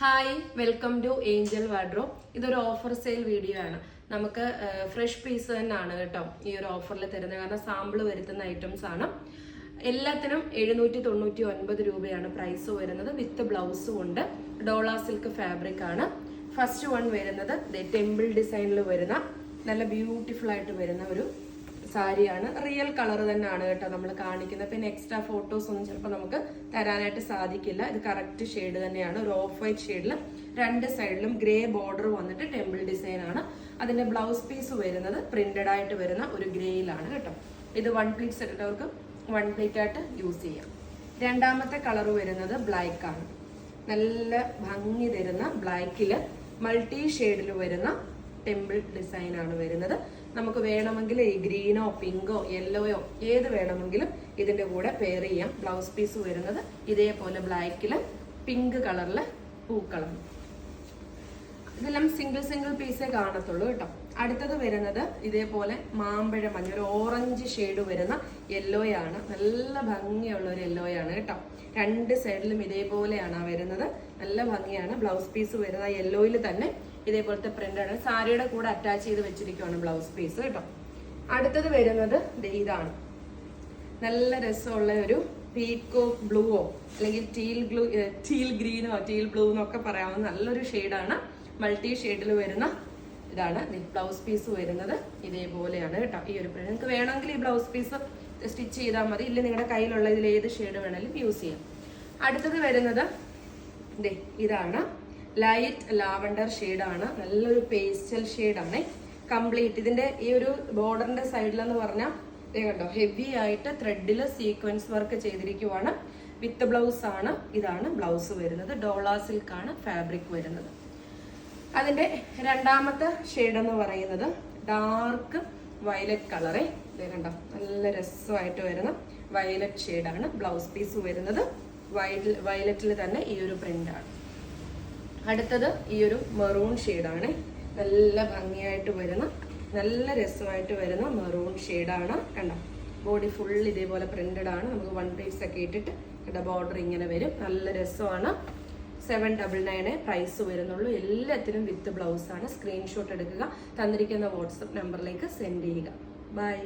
Hi welcome to Angel Wardrobe ഇതൊരു offer sale video ആണ്. നമുക്ക് ഫ്രഷ് പീസ് തന്നെയാണ് കേട്ടോ ഈ ഒരു ഓഫറിൽ തരുന്നത്. കാരണം സാമ്പിൾ വരുത്തുന്ന ഐറ്റംസ് ആണ്. എല്ലാത്തിനും എഴുന്നൂറ്റി തൊണ്ണൂറ്റി ഒൻപത് രൂപയാണ് പ്രൈസ് വരുന്നത്. വിത്ത് ബ്ലൗസും ഉണ്ട്. ഡോള സിൽക്ക് ഫാബ്രിക് ആണ്. ഫസ്റ്റ് വൺ വരുന്നത്. ടെമ്പിൾ ഡിസൈനിൽ വരുന്ന നല്ല ബ്യൂട്ടിഫുൾ ആയിട്ട് വരുന്ന ഒരു സാരിയാണ്. റിയൽ കളർ തന്നെയാണ് കേട്ടോ നമ്മൾ കാണിക്കുന്നത്. പിന്നെ എക്സ്ട്രാ ഫോട്ടോസ് ഒന്നും ചിലപ്പോൾ നമുക്ക് തരാനായിട്ട് സാധിക്കില്ല. ഇത് കറക്റ്റ് ഷെയ്ഡ് തന്നെയാണ്. ഒരു ഓഫ് വൈറ്റ് ഷെയ്ഡിൽ രണ്ട് സൈഡിലും ഗ്രേ ബോർഡർ വന്നിട്ട് ടെമ്പിൾ ഡിസൈൻ ആണ്. അതിന്റെ ബ്ലൗസ് പീസ് വരുന്നത് പ്രിന്റഡ് ആയിട്ട് വരുന്ന ഒരു ഗ്രേയിലാണ് കേട്ടോ. ഇത് വൺ പ്ലീറ്റ് സെറ്റവർക്ക് വൺ പ്ലീറ്റ് ആയിട്ട് യൂസ് ചെയ്യാം. രണ്ടാമത്തെ കളർ വരുന്നത് ബ്ലാക്ക് ആണ്. നല്ല ഭംഗി തരുന്ന ബ്ലാക്കിൽ മൾട്ടി ഷെയ്ഡിൽ വരുന്ന ടെമ്പിൾ ഡിസൈൻ ആണ് വരുന്നത്. നമുക്ക് വേണമെങ്കിൽ ഈ ഗ്രീനോ പിങ്കോ യെല്ലോയോ ഏത് വേണമെങ്കിലും ഇതിന്റെ കൂടെ പെയർ ചെയ്യാം. ബ്ലൗസ് പീസ് വരുന്നത് ഇതേപോലെ ബ്ലാക്കിൽ പിങ്ക് കളറിൽ പൂക്കളം ഇതെല്ലാം സിംഗിൾ സിംഗിൾ പീസേ കാണത്തുള്ളൂ കേട്ടോ. അടുത്തത് വരുന്നത് ഇതേപോലെ മാമ്പഴ മഞ്ഞ ഒരു ഓറഞ്ച് ഷെയ്ഡ് വരുന്ന യെല്ലോയാണ് നല്ല ഭംഗിയുള്ള ഒരു യെല്ലോയാണ് കേട്ടോ. രണ്ട് സൈഡിലും ഇതേപോലെയാണ് വരുന്നത്. നല്ല ഭംഗിയാണ്. ബ്ലൗസ് പീസ് വരുന്ന യെല്ലോയിൽ തന്നെ ഇതേപോലത്തെ പ്രിന്റാണ് സാരിയുടെ കൂടെ അറ്റാച്ച് ചെയ്ത് വെച്ചിരിക്കുവാണ് ബ്ലൗസ് പീസ് കേട്ടോ. അടുത്തത് വരുന്നത് ഇതാണ്. നല്ല രസമുള്ള ഒരു പീക്കോ ബ്ലൂവോ അല്ലെങ്കിൽ ടീൽ ഗ്ലൂ ടീൽ ഗ്രീനോ ടീൽ ബ്ലൂ എന്നൊക്കെ പറയാവുന്ന നല്ലൊരു ഷെയ്ഡാണ് മൾട്ടി ഷെയ്ഡിൽ വരുന്ന ഇതാണ്. ബ്ലൗസ് പീസ് വരുന്നത് ഇതേപോലെയാണ് കേട്ടോ. ഈ ഒരു പ്രിന്റ് നിങ്ങൾക്ക് വേണമെങ്കിൽ ഈ ബ്ലൗസ് പീസ് സ്റ്റിച്ച് ചെയ്താൽ മതി. ഇല്ല നിങ്ങളുടെ കയ്യിലുള്ള ഇതിൽ ഏത് ഷെയ്ഡ് വേണമെങ്കിലും യൂസ് ചെയ്യാം. അടുത്തത് വരുന്നത് ഇതാണ്. ലൈറ്റ് ലാവണ്ടർ ഷെയ്ഡാണ് നല്ലൊരു പേസ്റ്റൽ ഷെയ്ഡാണ് കംപ്ലീറ്റ് ഇതിന്റെ ഈ ഒരു ബോർഡറിന്റെ സൈഡിലെന്ന് പറഞ്ഞാൽ കണ്ടോ ഹെവി ആയിട്ട് ത്രെഡിൽ സീക്വൻസ് വർക്ക് ചെയ്തിരിക്കുവാണ്. വിത്ത് ബ്ലൗസ് ആണ്. ഇതാണ് ബ്ലൗസ് വരുന്നത്. ഡോളാ സിൽക്ക് ആണ് ഫാബ്രിക് വരുന്നത്. അതിന്റെ രണ്ടാമത്തെ ഷെയ്ഡ് എന്ന് പറയുന്നത് ഡാർക്ക് വയലറ്റ് കളറേ കണ്ടോ നല്ല രസമായിട്ട് വരുന്ന വയലറ്റ് ഷെയ്ഡാണ് ബ്ലൗസ് പീസ് വരുന്നത്. വയലറ്റിൽ തന്നെ ഈ ഒരു പ്രിന്റാണ് അടുത്തത് ഈ ഒരു മെറൂൺ ഷെയ്ഡാണ് നല്ല ഭംഗിയായിട്ട് വരുന്ന നല്ല രസമായിട്ട് വരുന്ന മെറൂൺ ഷെയ്ഡാണ് കണ്ടോ? ബോഡി ഫുൾ ഇതേപോലെ പ്രിന്റഡ് ആണ്. നമുക്ക് വൺ പീസ് ഒക്കെ ഇട്ടിട്ട് കണ്ട? ബോർഡർ ഇങ്ങനെ വരും. നല്ല രസമാണ്. സെവൻ ഡബിൾ നയനെ പ്രൈസ് വരുന്നുള്ളൂ. എല്ലാത്തിനും വിത്ത് ബ്ലൗസാണ് സ്ക്രീൻഷോട്ട് എടുക്കുക. തന്നിരിക്കുന്ന വാട്സപ്പ് നമ്പറിലേക്ക് സെൻഡ് ചെയ്യുക. ബൈ